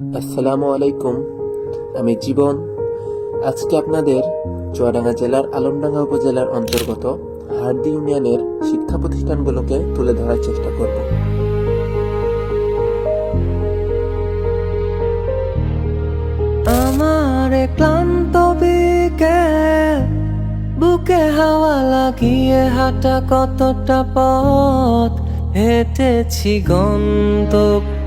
আসসালামু আলাইকুম। আমি জীবন। আজকে আপনাদের চুয়াডাঙ্গা জেলার আলমডাঙ্গা উপজেলার অন্তর্গত হার্দি ইউনিয়নের শিক্ষা প্রতিষ্ঠানগুলোকে তুলে ধরার চেষ্টা করব। আমার ক্লান্ত বুকে হাওয়া লাগিয়ে হাঁটা কতটা পথ? হেঁটেছি গন্তব্যহীন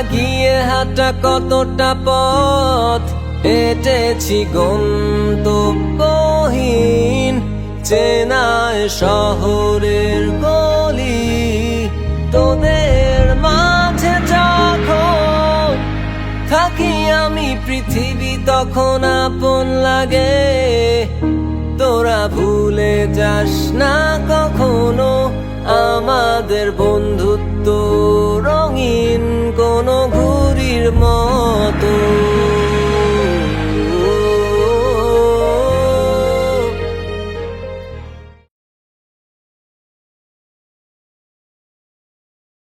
লাগিয়ে হাঁটা কতটা পথ? হেঁটেছি গন্তব্যহীন চেনায় শহরের গলি। তোদের মাঝে যখন থাকি আমি, পৃথিবী তখন আপন লাগে। তোরা ভুলে যাস না কখনো আমাদের বন্ধুত্ব hermoso.